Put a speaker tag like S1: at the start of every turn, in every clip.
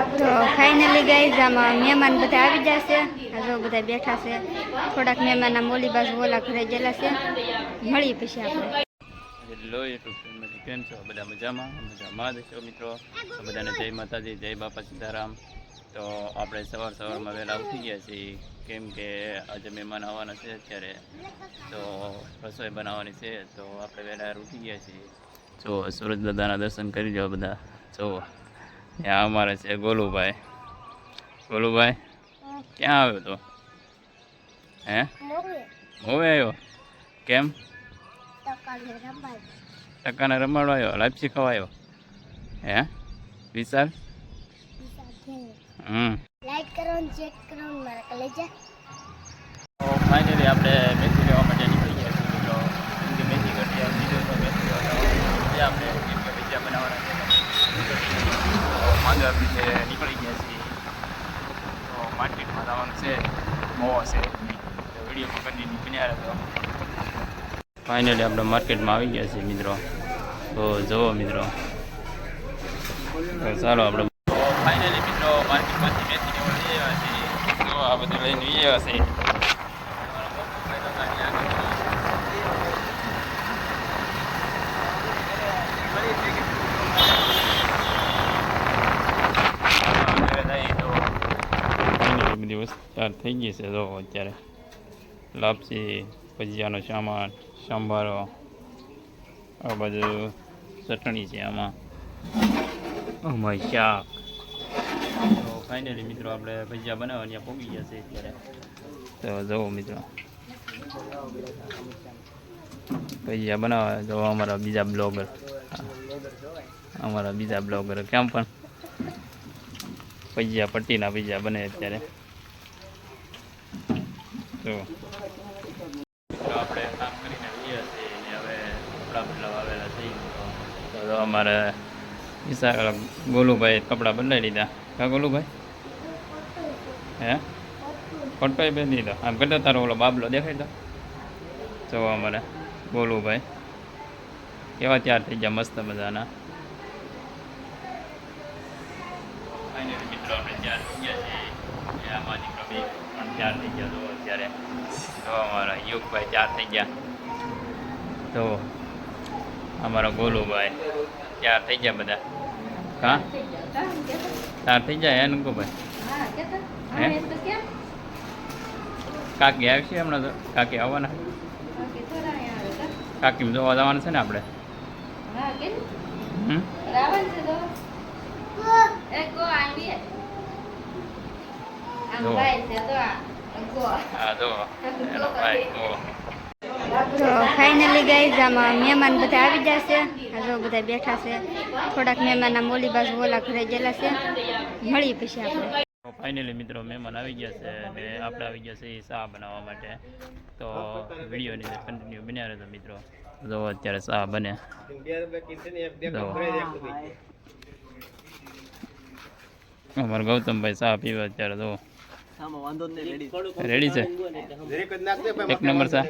S1: તો ફાઇનલી ગઈ આમાં મહેમાન બધા આવી જશે. જો બધા બેઠા છે. થોડાક મહેમાન મોલી બાજુ ઓલા ઘરે ગયેલા છે. મળીએ પછી આપણે.
S2: હેલો યુટ્યુબ ફેમિલી કેમ છો? બધા મજામાં? મજામાં દેશો મિત્રો? બધાને જય માતાજી, જય બાપા સીતારામ. તો આપણે સવાર સવારમાં વહેલા ઉઠી ગયા છીએ. કેમ કે આજે મહેમાન આવવાના છે અત્યારે. તો રસોઈ બનાવવાની છે. તો આપણે વહેલા ઉઠી ગયા છીએ. જો સુરજ દાદાના દર્શન કરી જાઓ બધા. જો ત્યાં અમારે છે ગોલુભાઈ. ગોલુભાઈ ક્યાં આવ્યો તો? હે? હું આવ્યો? કેમ? ટકાને રમાડો આવ્યો લાપસી ખવાયો હે? વિશાલ? હમ.
S1: લાઈક કરો ચેક કરો મારા કલેજા
S2: ફાઇનલી આપણે મેથી લેવા માટે નીકળી ગયા છીએ. મેથી ઘટી બીજો તો મેથી આપણે કેમ કે ભજીયા બનાવવાના છે માંગે આપણે નીકળી ગયા છીએ તો માર્કેટમાં જવાનું છે મોવો છે તો વીડિયો કન્ટિન્યુ બન્યા રહેતો ફાઇનલી આપણે માર્કેટમાં આવી ગયા છીએ મિત્રો. તો જુઓ મિત્રો. ચાલો આપણે ફાઇનલી મિત્રો માર્કેટમાંથી મેથી ને લઈ આવ્યા છીએ. તો આ બધું લઈને લઈ આવ્યા છે બધી દિવસ ચાર થઈ ગઈ છે જો અત્યારે લાપસી, ભજીયાનો સામાન, સંભારો, આ બાજુ ચટણી છે આમાં. અમારી શાક. તો ફાઇનલી મિત્રો આપણે ભજીયા બનાવવા ત્યાં પહોંચી ગયા છે અત્યારે. તો જુઓ મિત્રો. ભજીયા બનાવવા જો અમારા બીજા બ્લોગર. અમારા બીજા બ્લોગર કેમ પણ ભજીયા પટ્ટીના ભજીયા બને અત્યારે. તો આપણે કામ કરીને આવીએ છીએ હવે કપડાં બદલાવ આવેલા છીએ તો અમારે વિશાળ ગોલુભાઈ કપડાં બદલાઈ લીધા. કા ગોલુભાઈ? હે? ફોટોય પહેરી દીધો આમ કરતો તારો ઓલો બાબલો દેખાય તો? જોવા અમારે ગોલુભાઈ. કેવા તૈયાર થઈ ગયા મસ્ત મજાના મિત્રો આપણે તૈયાર થઈ ગયા છીએ. આમાં બી તૈયાર થઈ ગયા તો અત્યારે તો અમારા યુગભાઈ ચાર થઈ ગયા. તો અમારા ગોલુભાઈ ચાર થઈ ગયા બધા. હા? ચાર થઈ જાય એનું ભાઈ હે કાકી આવશે હમણાં તો? કાકી આવવાના? કાકી જોવા જવાનું છે ને આપણે. હમ? રાવણ છે તો? એનો ભાઈ જો
S1: તો ફાઇનલી ગઈ આમાં મહેમાન બધા આવી જશે આ જો બધા બેઠા છે થોડાક મહેમાન આ મોલી બાજુ ઓલા ઘરે ગયેલા છે મળીએ પછી આપણે
S2: ફાઇનલી મિત્રો મહેમાન આવી ગયા છે અને આપણે આવી ગયા છે એ શાહ બનાવવા માટે. તો વિડીયોની અંદર કન્ટિન્યુ બન્યા રહેતો મિત્રો. જો અત્યારે શાહ બને. અમારા ગૌતમભાઈ શાહ પીવા અત્યારે જો. રેડી છે. એક નંબર ચા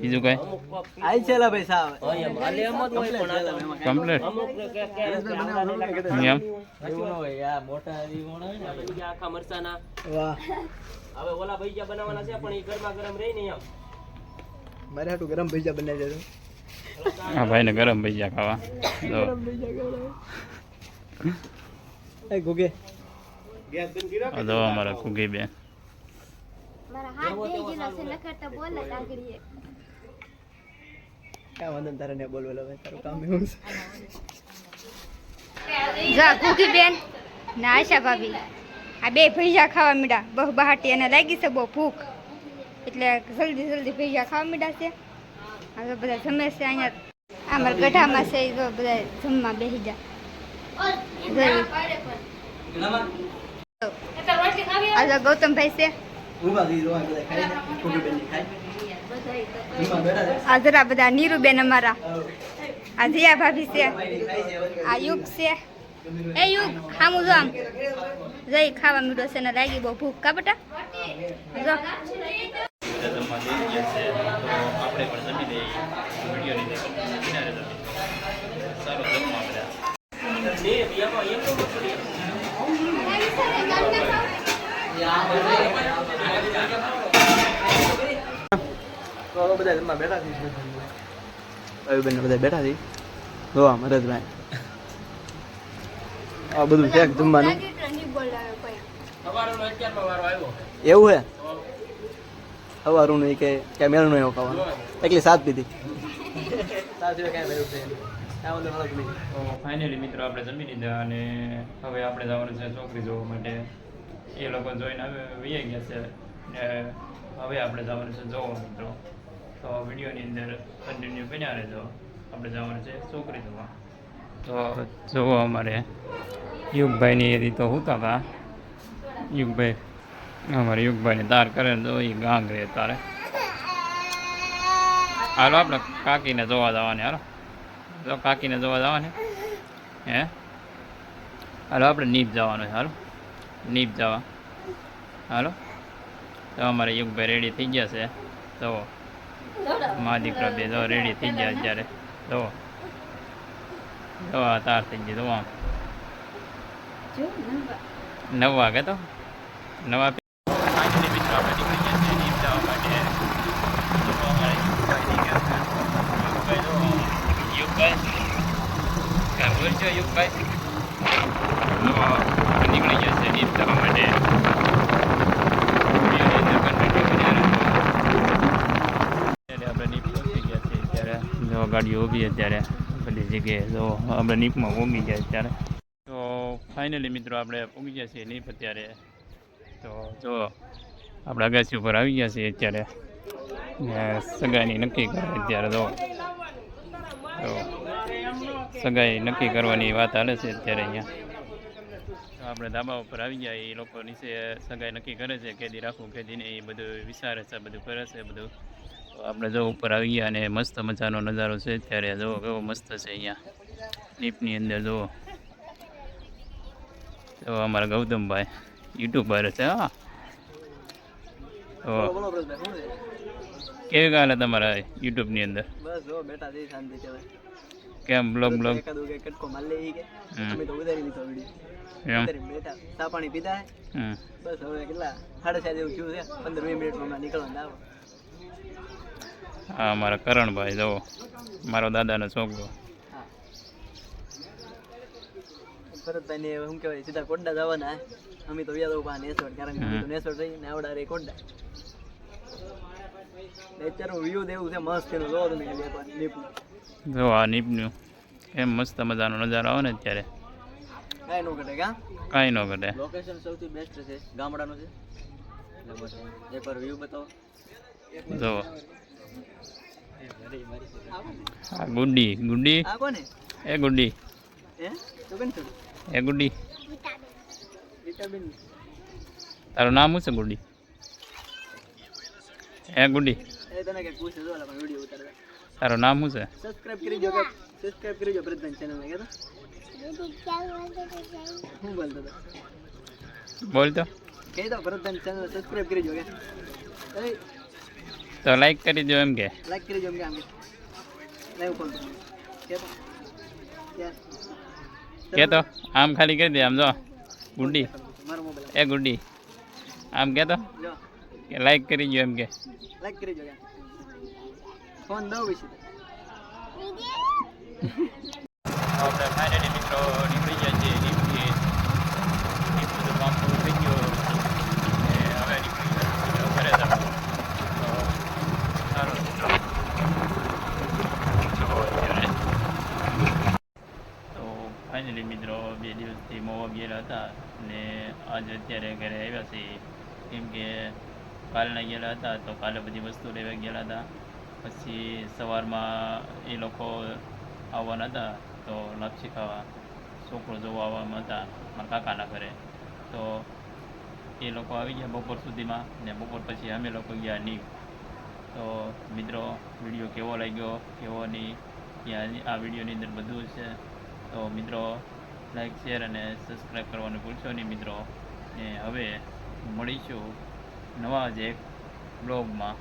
S2: બીજું કઈ?
S3: આઈ છેલા ભાઈ સાહેબ
S2: કમ્પ્લીટ એમ
S4: આખા મરચાના.
S3: વાહ.
S4: હવે ઓલા ભજીયા બનાવવાના છે પણ એ ગરમા ગરમ રહી ને એમ.
S3: મારે હાટું ગરમ ભજીયા બનાવી દેજો
S2: આ ભાઈને ગરમ ભજીયા ખાવા. જો.
S3: એ ગુગે
S2: જો અમારા કુગી બેન.
S1: મારા બે ભૈયા ખાવા મીડા. બહુ બહાટી અને લાગી છે બહુ ભૂખ. એટલે જલ્દી જલ્દી ભૈયા ખાવા મીડા છે. આ બધા જમે છે અહીંયા. અમારા ગઢામાં છે બધા જમવા બેસી જા આ જો ગૌતમભાઈ છે.
S3: હાજરા બધા
S1: નીરુબેન અમારા. આ જયા ભાભી છે. આ યુગ છે. એ યુગ, ખામું જો આમ. જઈ ખાવા મીડો છે ને લાગી બહુ ભૂખ, કા બેટા? જો.
S2: આપણે પણ જમી લઈએ વિડીયોની અંદર બન્યા રહેજો મિત્રો સારું જમવા બધા
S4: છે એમાં એમ તો મગફળી
S3: તો હવે બધા જમવા બેઠા છીએ હવે બધા બેઠા છીએ જો આ મરદભાઈ આ બધું છે જમવાનું? એવું હે? સવારું નહીં કે ક્યાં મેળનું એવું ખાવાનું. એકલી સાત પીધી. નહીં. નહીં.
S2: ફાઇનલી મિત્રો આપણે જમી લીધા અને હવે આપણે જવાનું છે છોકરી જોવા માટે. એ લોકો જોઈને હવે વીએ ગયા છે ને હવે આપણે જવાનું છે જોવા મિત્રો. તો વિડીયોની અંદર કન્ટિન્યુ બન્યા રહેજો. આપણે જવાનું છે છોકરી જોવા. તો જોવો અમારે યુગભાઈની એ રીતે હોતા હતા યુગભાઈ, અમારે યુગભાઈને તાર કરે તો એ ગાંગ રે તારે. હાલો આપણે કાકીને જોવા જવાની, હાલો. તો કાકીને જોવા જવાની. હે? હાલો આપણે નીપ જવાનું છે, હાલો. નીપ જવા. હાલો. તો અમારે યુગભાઈ રેડી થઈ ગયા છે. તો મા દીકરા બે જો રેડી થઈ ગયા અત્યારે. જો. દવા તાર થઈ ગઈ દવા નવ વાગે તો? નવા નીકળી જશે નીકળી ગયા છીએ નીપ જવા માટે તો અમારે યુગભાઈ નીકળ્યા છે યુગભાઈ જો યુગભાઈ કાંઈ બોલજો યુગભાઈ તો નીકળી ગયા છે નીપ જવા માટે વિડીયોની અંદર continue બન્યા રહેજો. ત્યારે આપણે નીપ પહોંચી ગયા છીએ ત્યારે જો ગાડીઓ ઊભી અત્યારે. બધી જગ્યાએ જો આપણે નીપમાં ઊભી જાય અત્યારે. તો ફાઇનલી મિત્રો આપણે પહોંચી ગયા છીએ નીપ અત્યારે. તો જો આપણે અગાસી ઉપર આવી ગયા છીએ અત્યારે. સગાઈની નક્કી કરે અત્યારે જો. તો સગાઈ નક્કી કરવાની વાત હાલે છે અત્યારે અહીંયા. તો આપણે ધાબા ઉપર આવી ગયા. એ લોકો નીચે સગાઈ નક્કી કરે છે. કેદી રાખવું કેદી નહીં. એ બધું વિચારે છે, બધું કરે છે, બધું. તો આપણે જો ઉપર આવી ગયા અને મસ્ત મજાનો નજારો છે ત્યારે જો કેવો મસ્ત છે અહીંયા. લીપની અંદર જુઓ. તો અમારા ગૌતમભાઈ યુટ્યુબર છે હા. કેવી ગાલે તમારા યુટ્યુબની અંદર?
S3: બસ જો બેઠા છે શાંતિ કહેવાય
S2: કેમ બ્લોગ બ્લોગ?
S3: કટકો મારી લે કે? અમે તો લીધો વીડિયો ચા પાણી પીધા. હે. બસ હવે કેટલા સાડા ચાર જેવું થયું છે. પંદર વીસ મિનિટમાં નીકળવાનું આવે.
S2: આ અમારા કરણભાઈ જવો મારો દાદાનો છોકરો.
S3: હા ભરતભાઈ શું કહેવાય સીધા કોડડા જવાના અમે તો વ્યાદ ઊભા નેસોડ કારણ કે તો નેસોડ રહી ને આવડા રે કોડડા નેચરનું વ્યૂ દેવું છે મસ્ત એનું જોવો તમે
S2: જો આ નીપનું. કેમ મસ્ત મજાનો નજારો આવે ને અત્યારે.
S3: કાંઈ ન ઘટે કા?
S2: કાંઈ ન ઘટે.
S3: લોકેશન સૌથી બેસ્ટ છે ગામડાનું છે. એકવાર વ્યૂ બતાવો.
S2: જો આ
S3: કોને?
S2: એ
S3: થયું
S2: એ ગુડ્ડી તારું નામ શું છે ગુડી? એ
S3: ઉતારવા
S2: તારું નામ શું છે?
S3: સબસ્ક્રાઇબ કરી જો કે સબસ્ક્રાઇબ કરી જો પ્રધાન ચેનલ ને હું બોલતો
S2: બોલ તો.
S3: કહી દો પ્રધાન ચેનલ સબસ્ક્રાઇબ કરી જો કે?
S2: તો લાઈક કરી દો એમ કે.
S3: લાઈક કરી જો એમ કે આમ
S2: કે. તો આમ ખાલી કરી દે આમ જો.
S3: ગુડી.
S2: એ ગુડ્ડી આમ કે તો કે લાઈક કરી દો એમ કે.
S3: લાઈક કરી દો ફોન દો. વિશે
S2: આપણે ફાઇનલી મિત્રો નીકળી ગયા છીએ નીકળી નીક બધું કામ પૂરું થઈ ગયું અને હવે નીકળી ગયા છીએ ઘરે જવાનું તો સારું મિત્રો જો અત્યારે તો ફાઇનલી મિત્રો બે દિવસથી ગયેલા હતા ને આજે અત્યારે ઘરે આવ્યા છીએ કેમ કે કાલના ગયેલા હતા તો કાલે બધી વસ્તુ લેવા ગયેલા હતા. પછી સવારમાં એ લોકો આવવાના હતા તો લાપસી ખાવા, છોકરો જોવા આવવામાં હતા મારા કાકાના ઘરે. તો એ લોકો આવી ગયા બપોર સુધીમાં ને બપોર પછી અમે લોકો ગયા નહીં તો મિત્રો, વીડિયો કેવો લાગ્યો? કેવો નહીં? ત્યાં આ વિડીયોની અંદર બધું છે. તો મિત્રો લાઈક શેર અને સબસ્ક્રાઈબ કરવાનું ભૂલશો નહીં મિત્રો. ને હવે મળીશું નવા જ એક બ્લોગમાં